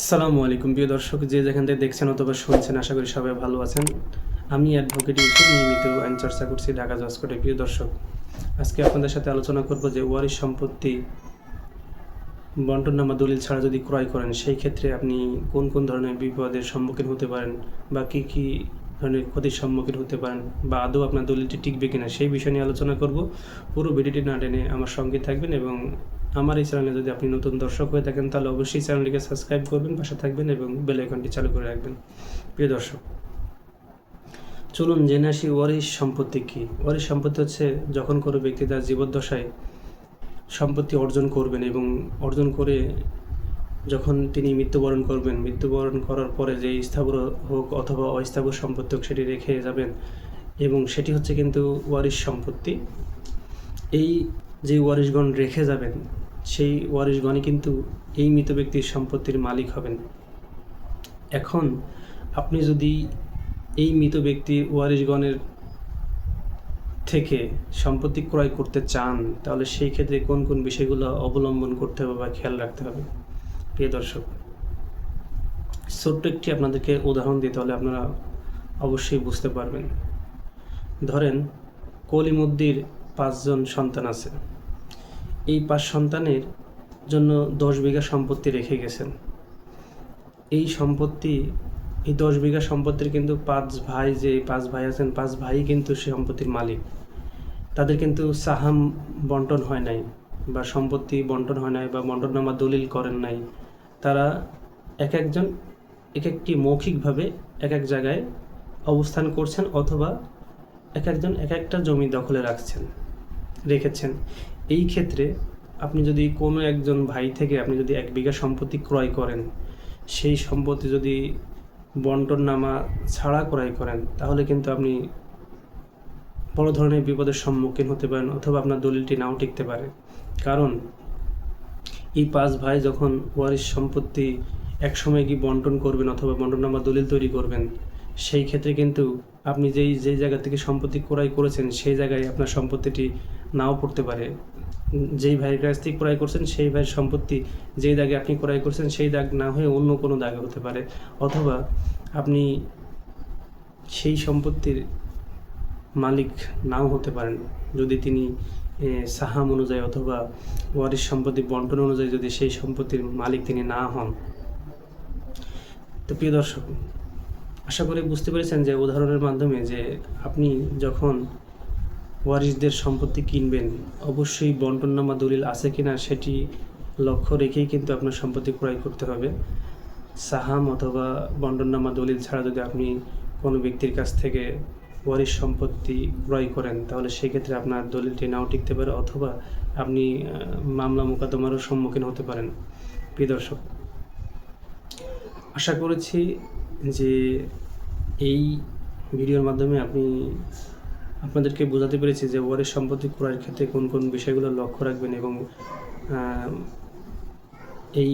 আসসালামু আলাইকুম, প্রিয় দর্শক, যে যেখান থেকে দেখছেন অথবা শুনছেন, আশা করি সবাই ভালো আছেন। আমি অ্যাডভোকেট ইউটিউব নিয়মিত আইন চর্চা করছি ঢাকা জজ প্রিয় দর্শক। আজকে আপনাদের সাথে আলোচনা করব যে ওয়ারিশ সম্পত্তি বন্টননামা দলিল ছাড়া যদি ক্রয় করেন, সেই ক্ষেত্রে আপনি কোন কোন ধরনের বিপদের সম্মুখীন হতে পারেন বা কী কী ধরনের ক্ষতির সম্মুখীন হতে পারেন বা আদৌ আপনার দলিলটি টিকবে কিনা, সেই বিষয় নিয়ে আলোচনা করব। পুরো ভিডিওটি না টেনে আমার সঙ্গে থাকবেন এবং আমার এই চ্যানেলে যদি আপনি নতুন দর্শক হয়ে থাকেন, তাহলে অবশ্যই চ্যানেলটিকে সাবস্ক্রাইব করবেন, পাশে থাকবেন এবং বেল আইকনটি চালু করে রাখবেন। প্রিয় দর্শক, চলুন জেনে আসি ওয়ারিশ সম্পত্তি কী। ওয়ারিশ সম্পত্তি হচ্ছে যখন কোনো ব্যক্তি তার জীবদ্দশায় সম্পত্তি অর্জন করবেন এবং অর্জন করে যখন তিনি মৃত্যুবরণ করবেন, মৃত্যুবরণ করার পরে যে স্থাবর হোক অথবা অস্থাবর সম্পত্তি হোক, সেটি রেখে যাবেন এবং সেটি হচ্ছে কিন্তু ওয়ারিশ সম্পত্তি। এই যে ওয়ারিশগণ রেখে যাবেন সেই ওয়ারিশগণই কিন্তু এই মৃত ব্যক্তির সম্পত্তির মালিক হবেন। এখন আপনি যদি এই মৃত ব্যক্তির ওয়ারিশগণের থেকে সম্পত্তি ক্রয় করতে চান, তাহলে সেই ক্ষেত্রে কোন কোন বিষয়গুলো অবলম্বন করতে হবে বা খেয়াল রাখতে হবে? প্রিয় দর্শক, ছোট্ট একটি আপনাদেরকে উদাহরণ দিতে হলে আপনারা অবশ্যই বুঝতে পারবেন। ধরেন, কলিমদ্দির পাঁচজন সন্তান আছে। এই পাঁচ সন্তানের জন্য দশ বিঘা সম্পত্তি রেখে গেছেন। এই সম্পত্তি, এই দশ বিঘা সম্পত্তির কিন্তু পাঁচ ভাই যে পাঁচ ভাই আছেন, পাঁচ ভাই কিন্তু সে সম্পত্তির মালিক। তাদের কিন্তু সাহাম বন্টন হয় নাই বা সম্পত্তি বন্টন হয় নাই বা বন্টননামা দলিল করেন নাই। তারা এক একজন, এক একটি মৌখিকভাবে এক এক জায়গায় অবস্থান করছেন অথবা এক একজন এক একটা জমি দখলে রাখছেন, রেখেছেন। এই ক্ষেত্রে আপনি যদি কোনো একজন ভাই থেকে আপনি যদি এক বিঘা সম্পত্তি ক্রয় করেন, সেই সম্পত্তি যদি বন্টন নামা ছাড়া ক্রয় করেন, তাহলে কিন্তু আপনি বড় ধরনের বিপদের সম্মুখীন হতে পারেন অথবা আপনার দলিলটি নাও টিকতে পারে। কারণ এই পাঁচ ভাই যখন ওয়ারিশ সম্পত্তি একসময় কি বন্টন করবেন অথবা বন্টননামা দলিল তৈরি করবেন, সেই ক্ষেত্রে কিন্তু আপনি যেই যেই জায়গা থেকে সম্পত্তি ক্রয় করেছেন, সেই জায়গায় আপনার সম্পত্তিটি নাও পড়তে পারে। যেই ভাইয়ের কাছ থেকে ক্রয় করছেন, সেই ভাইয়ের সম্পত্তি যেই দাগে আপনি ক্রয় করছেন, সেই দাগ না হয়ে অন্য কোনো দাগে হতে পারে। অথবা আপনি সেই সম্পত্তির মালিক নাও হতে পারেন। যদি তিনি সাহাম অনুযায়ী অথবা ওয়ারিশ সম্পত্তি, বন্টন অনুযায়ী যদি সেই সম্পত্তির মালিক তিনি না হন। তো প্রিয় দর্শক, আশা করি বুঝতে পেরেছেন যে উদাহরণের মাধ্যমে যে আপনি যখন ওয়ারিশদের সম্পত্তি কিনবেন। অবশ্যই বন্টননামা দলিল আছে কিনা সেটি লক্ষ্য রেখেই কিন্তু আপনার সম্পত্তি ক্রয় করতে হবে। সাহাম অথবা বন্টননামা দলিল ছাড়া যদি আপনি কোনো ব্যক্তির কাছ থেকে ওয়ারিশ সম্পত্তি ক্রয় করেন, তাহলে সেক্ষেত্রে আপনার দলিলটি নাও টিকতে পারে অথবা আপনি মামলা মোকদ্দমারও সম্মুখীন হতে পারেন। প্রিয় দর্শক, আশা করেছি যে এই ভিডিওর মাধ্যমে আপনি আপনাদেরকে বোঝাতে পেরেছি যে ওয়ারিশ সম্পত্তি ক্রয়ের ক্ষেত্রে কোন কোন বিষয়গুলো লক্ষ্য রাখবেন এবং এই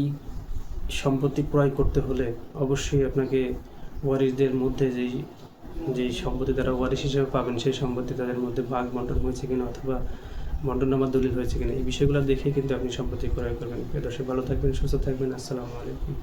সম্পত্তি ক্রয় করতে হলে অবশ্যই আপনাকে ওয়ারিসদের মধ্যে যেই যেই সম্পত্তি তারা ওয়ারিশ হিসেবে পাবেন, সেই সম্পত্তি তাদের মধ্যে ভাগ বন্টন হয়েছে কিনা অথবা বন্টননামা দলিল হয়েছে কিনা, এই বিষয়গুলো দেখে কিন্তু আপনি সম্পত্তি ক্রয় করবেন। দর্শক, ভালো থাকবেন, সুস্থ থাকবেন, আসসালামু আলাইকুম।